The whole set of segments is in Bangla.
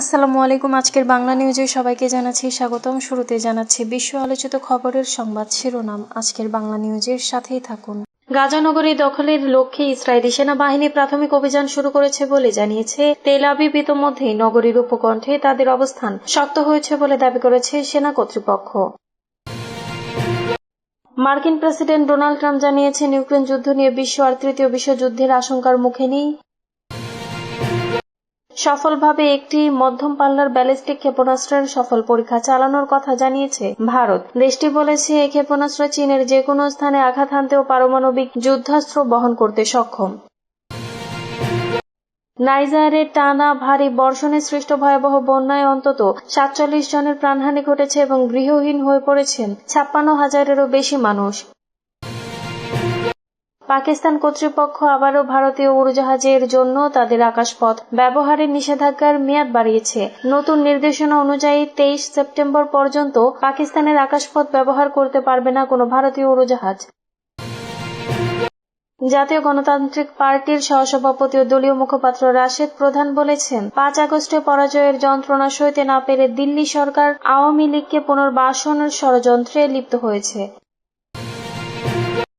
আসসালামু আলাইকুম, আজকের বাংলা নিউজে সবাইকে জানাচ্ছি স্বাগতম। শুরুতে জানাচ্ছি বিশ্ব আলোচিত খবরের সংবাদ শিরোনাম। আজকের বাংলা নিউজের সাথেই থাকুন। গাজানগরী দখলের লক্ষ্যে ইসরায়েলি সেনাবাহিনী প্রাথমিক অভিযান শুরু করেছে বলে জানিয়েছে তেল আবিব। ইতোমধ্যেই নগরীর উপকণ্ঠে তাদের অবস্থান শক্ত হয়েছে বলে দাবি করেছে সেনা কর্তৃপক্ষ। মার্কিন প্রেসিডেন্ট ডোনাল্ড ট্রাম্প জানিয়েছেন, ইউক্রেন যুদ্ধ নিয়ে বিশ্ব আর তৃতীয় বিশ্বযুদ্ধের আশঙ্কার মুখে নেই। সফলভাবে একটি মধ্যম পাল্লার ব্যালিস্টিক ক্ষেপণাস্ত্রের সফল পরীক্ষা চালানোর কথা জানিয়েছে ভারত। দেশটি বলেছে এই ক্ষেপণাস্ত্র চীনের যে কোনো স্থানে আঘাত হানতেও পারমাণবিক যুদ্ধাস্ত্র বহন করতে সক্ষম। নাইজারে টানা ভারী বর্ষণে সৃষ্ট ভয়াবহ বন্যায় অন্তত সাতচল্লিশ জনের প্রাণহানি ঘটেছে এবং গৃহহীন হয়ে পড়েছেন ছাপ্পান্ন হাজারেরও বেশি মানুষ। পাকিস্তান কর্তৃপক্ষ আবারও ভারতীয় উড়োজাহাজের জন্য তাদের আকাশপথ ব্যবহারের নিষেধাজ্ঞার মেয়াদ বাড়িয়েছে। নতুন নির্দেশনা অনুযায়ী তেইশ সেপ্টেম্বর পর্যন্ত পাকিস্তানের আকাশপথ ব্যবহার করতে পারবে না কোনো ভারতীয় উড়োজাহাজ। জাতীয় গণতান্ত্রিক পার্টির সহসভাপতি ও দলীয় মুখপাত্র রাশেদ প্রধান বলেছেন, পাঁচ আগস্টে পরাজয়ের যন্ত্রণা সইতে না পেরে দিল্লি সরকার আওয়ামী লীগকে পুনর্বাসনের ষড়যন্ত্রে লিপ্ত হয়েছে।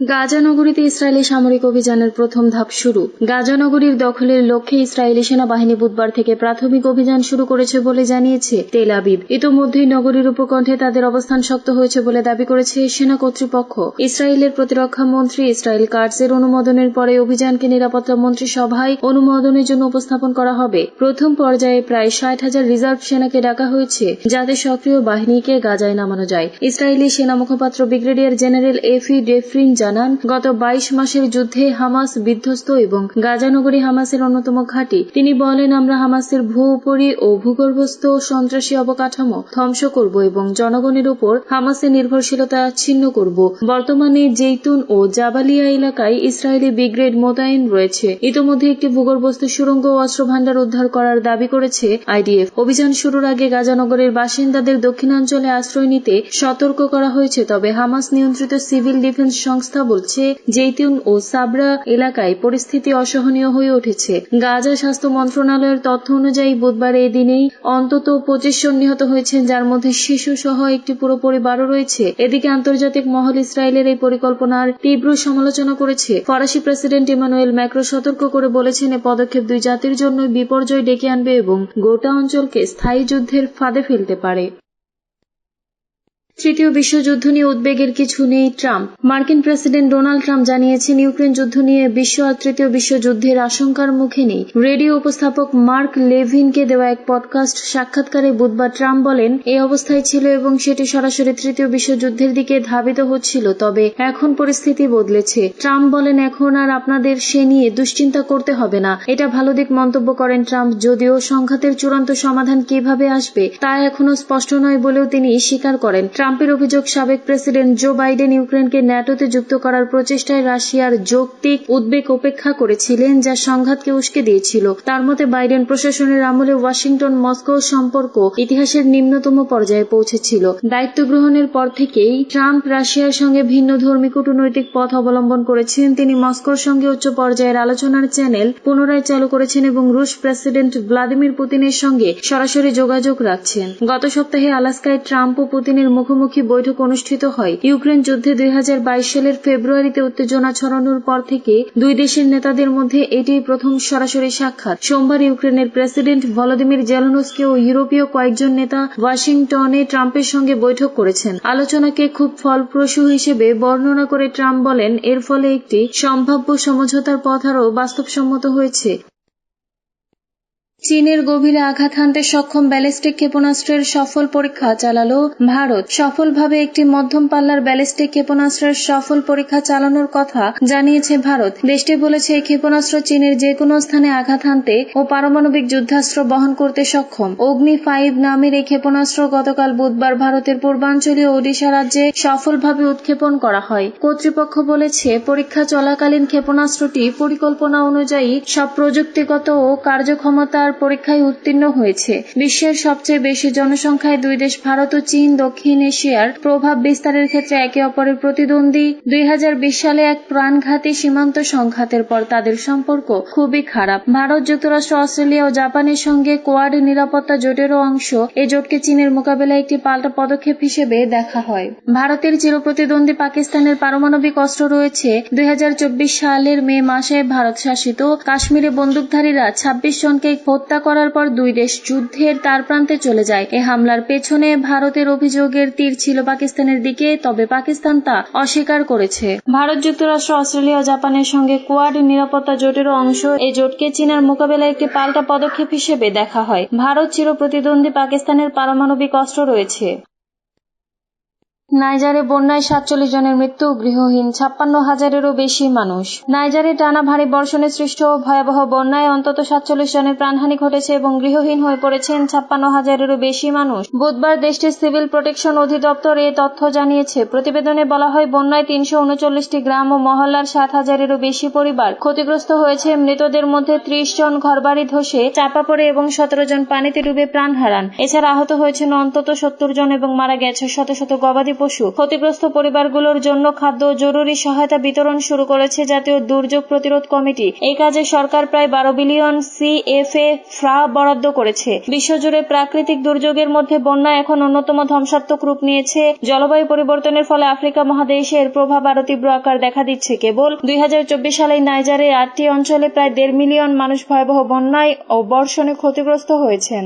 গাজা নগরীতে ইসরায়েলি সামরিক অভিযানের প্রথম ধাপ শুরু। গাজা নগরীর দখলের লক্ষ্যে ইসরায়েলি সেনাবাহিনী বুধবার থেকে প্রাথমিক অভিযান শুরু করেছে বলে জানিয়েছে তেল আবিব। ইতোমধ্যেই নগরীর উপকণ্ঠে তাদের অবস্থান শক্ত হয়েছে বলে দাবি করেছে সেনা কর্তৃপক্ষ। ইসরায়েলের প্রতিরক্ষা মন্ত্রী ইসরায়েল কার্ডসের অনুমোদনের পরে অভিযানকে নিরাপত্তা মন্ত্রী সভায় অনুমোদনের জন্য উপস্থাপন করা হবে। প্রথম পর্যায়ে প্রায় ষাট হাজার রিজার্ভ সেনাকে ডাকা হয়েছে, যাতে সক্রিয় বাহিনীকে গাজায় নামানো যায়। ইসরায়েলি সেনা মুখপাত্র ব্রিগেডিয়ার জেনারেল এফি ডেফরিন জানান, গত বাইশ মাসের যুদ্ধে হামাস বিধ্বস্ত এবং গাজানগরী হামাসের অন্যতম ঘাঁটি। তিনি বলেন, আমরা হামাসের ভূ উপরি ও ভূগর্ভস্থ সন্ত্রাসী অবকাঠামো ধ্বংস করব এবং জনগণের উপর হামাসের নির্ভরশীলতা ছিন্ন করব। বর্তমানে জেইতুন ও জাবালিয়া এলাকায় ইসরায়েলি ব্রিগেড মোতায়েন রয়েছে। ইতোমধ্যে একটি ভূগর্ভস্থ সুড়ঙ্গ ও অস্ত্র ভাণ্ডার উদ্ধার করার দাবি করেছে আইডিএফ। অভিযান শুরুর আগে গাজানগরের বাসিন্দাদের দক্ষিণাঞ্চলে আশ্রয় নিতে সতর্ক করা হয়েছে, তবে হামাস নিয়ন্ত্রিত সিভিল ডিফেন্স সংস্থা বলছে, জেইতুন ও সাবরা এলাকায় পরিস্থিতি অসহনীয় হয়ে উঠেছে। গাজা স্বাস্থ্য মন্ত্রণালয়ের তথ্য অনুযায়ী বুধবার এই দিনেই অন্তত পঁচিশ জন নিহত হয়েছেন, যার মধ্যে শিশু সহ একটি পুরো পরিবারও রয়েছে। এদিকে আন্তর্জাতিক মহল ইসরায়েলের এই পরিকল্পনার তীব্র সমালোচনা করেছে। ফরাসি প্রেসিডেন্ট ইমানুয়েল ম্যাক্রো সতর্ক করে বলেছেন, এ পদক্ষেপ দুই জাতির জন্য বিপর্যয় ডেকে আনবে এবং গোটা অঞ্চলকে স্থায়ী যুদ্ধের ফাঁদে ফেলতে পারে। তৃতীয় বিশ্বযুদ্ধ নিয়ে উদ্বেগের কিছু নেই ট্রাম্প। মার্কিন প্রেসিডেন্ট ডোনাল্ড ট্রাম্প জানিয়েছেন, ইউক্রেন যুদ্ধ নিয়ে বিশ্ব আর তৃতীয় বিশ্বযুদ্ধের আশঙ্কার মুখে নেই। রেডিও উপস্থাপক মার্ক লেভিনকে দেওয়া এক পডকাস্ট সাক্ষাৎকারে বুধবার ট্রাম্প বলেন এই অবস্থায় ছিল এবং সেটি সরাসরি তৃতীয় বিশ্বযুদ্ধের দিকে ধাবিত হচ্ছিল, তবে এখন পরিস্থিতি বদলেছে। ট্রাম্প বলেন, এখন আর আপনাদের সে নিয়ে দুশ্চিন্তা করতে হবে না। এটা ভালো দিক মন্তব্য করেন ট্রাম্প, যদিও সংঘাতের চূড়ান্ত সমাধান কীভাবে আসবে তা এখনও স্পষ্ট নয় বলেও তিনি স্বীকার করেন। ট্রাম্পের অভিযোগ, সাবেক প্রেসিডেন্ট জো বাইডেন ইউক্রেনকে ন্যাটোতে যুক্ত করার প্রচেষ্টায় রাশিয়ার যৌক্তিক উদ্বেগ উপেক্ষা করেছিলেন, যা সংঘাতকে উস্কে দিয়েছিল। তার মতে, বাইডেন প্রশাসনের আমলে ওয়াশিংটন মস্কো সম্পর্ক ইতিহাসের নিম্নতম পর্যায়ে পৌঁছেছিল। দায়িত্ব গ্রহণের পর থেকেই ট্রাম্প রাশিয়ার সঙ্গে ভিন্ন ধর্মী কূটনৈতিক পথ অবলম্বন করেছেন। তিনি মস্কোর সঙ্গে উচ্চ পর্যায়ের আলোচনার চ্যানেল পুনরায় চালু করেছেন এবং রুশ প্রেসিডেন্ট ভ্লাদিমির পুতিনের সঙ্গে সরাসরি যোগাযোগ রাখছেন। গত সপ্তাহে আলাস্কায় ট্রাম্প ও পুতিনের মুখোমুখি বৈঠক অনুষ্ঠিত হয়। ইউক্রেন যুদ্ধে দুই হাজার বাইশ সালের ফেব্রুয়ারিতে উত্তেজনা ছড়ানোর পর থেকে দুই দেশের নেতাদের মধ্যে এটিই প্রথম সরাসরি সাক্ষাৎ। সোমবার ইউক্রেনের প্রেসিডেন্ট ভলোদিমির জেলনস্কি ও ইউরোপীয় কয়েকজন নেতা ওয়াশিংটনে ট্রাম্পের সঙ্গে বৈঠক করেছেন। আলোচনাকে খুব ফলপ্রসূ হিসেবে বর্ণনা করে ট্রাম্প বলেন, এর ফলে একটি সম্ভাব্য সমঝোতার পথ আরও বাস্তবসম্মত হয়েছে। চীনের গভীরে আঘাত হানতে সক্ষম ব্যালিস্টিক ক্ষেপণাস্ত্রের সফল পরীক্ষা চালালো ভারত। সফলভাবে একটি মধ্যম পাল্লার ব্যালিস্টিক ক্ষেপণাস্ত্রের সফল পরীক্ষা চালানোর কথা জানিয়েছে ভারত। দেশটি বলেছে, এই ক্ষেপণাস্ত্র চীনের যে কোনো স্থানে আঘাত হানতে ও পারমাণবিক যুদ্ধাস্ত্র বহন করতে সক্ষম। অগ্নি ফাইভ নামের এই ক্ষেপণাস্ত্র গতকাল বুধবার ভারতের পূর্বাঞ্চলীয় ওডিশা রাজ্যে সফলভাবে উৎক্ষেপণ করা হয়। কর্তৃপক্ষ বলেছে, পরীক্ষা চলাকালীন ক্ষেপণাস্ত্রটি পরিকল্পনা অনুযায়ী সব প্রযুক্তিগত ও কার্যক্ষমতার পরীক্ষায় উত্তীর্ণ হয়েছে। বিশ্বের সবচেয়ে বেশি জনসংখ্যায় দুই দেশ, ভারত ও চীন, দক্ষিণ এশিয়ার প্রভাব বিস্তারের ক্ষেত্রে একে অপরের প্রতিদ্বন্দ্বী। দুই সালে এক প্রাণঘাতী সীমান্ত সংঘাতের পর তাদের সম্পর্ক খুবই খারাপ। ভারত, যুক্তরাষ্ট্র, অস্ট্রেলিয়া ও জাপানের সঙ্গে কোয়াড নিরাপত্তা জোটেরও অংশ। এই জোটকে চীনের মোকাবেলায় একটি পাল্টা পদক্ষেপ হিসেবে দেখা হয়। ভারতের চিরপ্রতিদ্বন্দ্বী পাকিস্তানের পারমাণবিক অস্ত্র রয়েছে। দুই হাজার চব্বিশ সালের মে মাসে ভারত শাসিত কাশ্মীরে বন্দুকধারীরা ২৬ জনকে হত্যা করার পর দুই দেশ যুদ্ধের তার প্রান্তে চলে যায়। এ হামলার পেছনে ভারতের অভিযোগের তীর ছিল পাকিস্তানের দিকে, তবে পাকিস্তান তা অস্বীকার করেছে। ভারত যুক্তরাষ্ট্র, অস্ট্রেলিয়া জাপানের সঙ্গে কোয়াড নিরাপত্তা জোটেরও অংশ। এই জোটকে চীনের মোকাবেলায় একটি পাল্টা পদক্ষেপ হিসেবে দেখা হয়। ভারত চির প্রতিদ্বন্দ্বী পাকিস্তানের পারমাণবিক অস্ত্র রয়েছে। নাইজারে বন্যায় সাতচল্লিশ জনের মৃত্যু, গৃহহীন ছাপ্পান্ন হাজারেরও বেশি মানুষ। নাইজারে টানা ভারী বর্ষণে সৃষ্ট ভয়াবহ বন্যায় অন্তত সাতচল্লিশ জনের প্রাণহানি ঘটেছে এবং গৃহহীন হয়ে পড়েছেন ছাপ্পান্ন হাজারেরও বেশি মানুষ। বুধবার দেশটির সিভিল প্রোটেকশন অধিদপ্তর এ তথ্য জানিয়েছে, প্রতিবেদনে বলা হয়, বন্যায় তিনশো উনচল্লিশটি গ্রাম ও মহল্লার সাত হাজারেরও বেশি পরিবার ক্ষতিগ্রস্ত হয়েছে। মৃতদের মধ্যে ত্রিশ জন ঘরবাড়ি ধসে, চাপা পড়ে এবং সতেরো জন পানিতে ডুবে প্রাণ হারান। এছাড়া আহত হয়েছেন অন্তত সত্তর জন এবং মারা গেছে শত শত গবাদি পশু। ক্ষতিগ্রস্ত পরিবারগুলোর জন্য খাদ্য জরুরি সহায়তা বিতরণ শুরু করেছে জাতীয় দুর্যোগ প্রতিরোধ কমিটি। এই কাজে সরকার প্রায় বারো বিলিয়ন সিএফএ ফ্রা বরাদ্দ করেছে। বিশ্বজুড়ে প্রাকৃতিক দুর্যোগের মধ্যে বন্যা এখন অন্যতম ধ্বংসাত্মক রূপ নিয়েছে। জলবায়ু পরিবর্তনের ফলে আফ্রিকা মহাদেশে এর প্রভাব আরও তীব্র আকার দেখা দিচ্ছে। কেবল দুই হাজার চব্বিশ সালে নাইজারের আটটি অঞ্চলে প্রায় দেড় মিলিয়ন মানুষ ভয়াবহ বন্যায় ও বর্ষণে ক্ষতিগ্রস্ত হয়েছেন।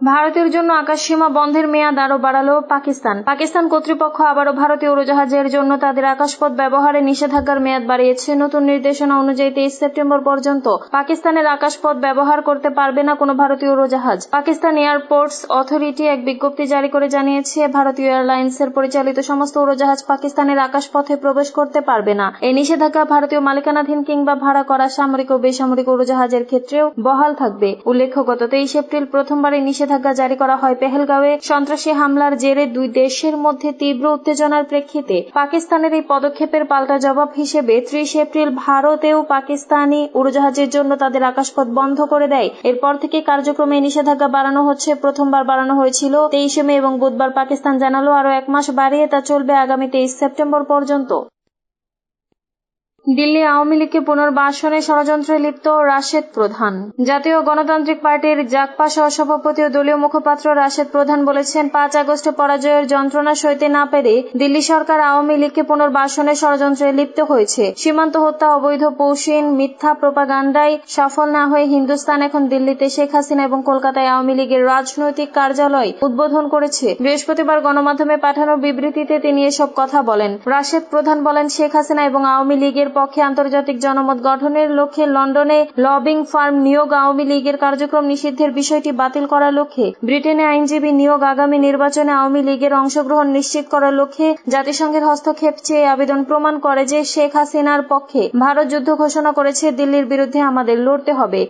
ভারতের জন্য আকাশসীমা বন্ধের মেয়াদ আরও বাড়ালো পাকিস্তান। পাকিস্তান কর্তৃপক্ষ আবারও ভারতীয় উড়োজাহাজের জন্য তাদের আকাশপথ ব্যবহারে নিষেধাজ্ঞার মেয়াদ বাড়িয়েছে। নতুন নির্দেশনা অনুযায়ী তেইশ সেপ্টেম্বর পর্যন্ত পাকিস্তানের আকাশপথ ব্যবহার করতে পারবে না কোনো ভারতীয় উড়োজাহাজ। পাকিস্তান এয়ারপোর্টস অথরিটি এক বিজ্ঞপ্তি জারি করে জানিয়েছে, ভারতীয় এয়ারলাইন্সের পরিচালিত সমস্ত উড়োজাহাজ পাকিস্তানের আকাশপথে প্রবেশ করতে পারবে না। এই নিষেধাজ্ঞা ভারতীয় মালিকানাধীন কিংবা ভাড়া করা সামরিক ও বেসামরিক উড়োজাহাজের ক্ষেত্রেও বহাল থাকবে। উল্লেখ্য, গত তেইশ এপ্রিল প্রথমবার এই নিষেধাজ্ঞা জারি করা হয়। পেহেলগাঁওয়ে সন্ত্রাসী হামলার জেরে দুই দেশের মধ্যে তীব্র উত্তেজনার প্রেক্ষিতে পাকিস্তানের এই পদক্ষেপের পাল্টা জবাব হিসেবে ত্রিশ এপ্রিল ভারতেও পাকিস্তানি উড়োজাহাজের জন্য তাদের আকাশপথ বন্ধ করে দেয়। এরপর থেকে কার্যক্রমে নিষেধাজ্ঞা বাড়ানো হচ্ছে। প্রথমবার বাড়ানো হয়েছিল তেইশে মে এবং বুধবার পাকিস্তান জানালো আরও এক মাস বাড়িয়ে তা চলবে আগামী তেইশ সেপ্টেম্বর পর্যন্ত। দিল্লি আওয়ামী লীগকে পুনর্বাসনে ষড়যন্ত্রে লিপ্ত রাশেদ প্রধান। জাতীয় গণতান্ত্রিক পার্টির জাকপা সহসভাপতি ও দলীয় মুখপাত্র রাশেদ প্রধান বলেছেন, পাঁচ আগস্টে পরাজয়ের যন্ত্রণা সইতে না পেরে দিল্লি সরকার আওয়ামী লীগকে পুনর্বাসনে ষড়যন্ত্রে লিপ্ত হয়েছে। সীমান্ত হত্যা, অবৈধ পৌষিন, মিথ্যা প্রোপাগান্ডায় সফল না হয়ে হিন্দুস্তান এখন দিল্লিতে শেখ হাসিনা এবং কলকাতায় আওয়ামী লীগের রাজনৈতিক কার্যালয় উদ্বোধন করেছে। বৃহস্পতিবার গণমাধ্যমে পাঠানো বিবৃতিতে তিনি এসব কথা বলেন। রাশেদ প্রধান বলেন, শেখ হাসিনা এবং আওয়ামী লীগের পক্ষে আন্তর্জাতিক জনমত গঠনের লক্ষ্যে লন্ডনে লবিং ফার্ম নিয়োগ আওয়ামী লীগের কার্যক্রম নিষিদ্ধের বিষয়টি বাতিল করার লক্ষ্যে, ব্রিটেনে আইনজীবী নিয়োগ আগামী নির্বাচনে আওয়ামী লীগের অংশগ্রহণ নিশ্চিত করার লক্ষ্যে জাতিসংঘের হস্তক্ষেপ চেয়ে আবেদন প্রমাণ করে যে শেখ হাসিনার পক্ষে ভারত যুদ্ধ ঘোষণা করেছে, দিল্লির বিরুদ্ধে আমাদের লড়তে হবে।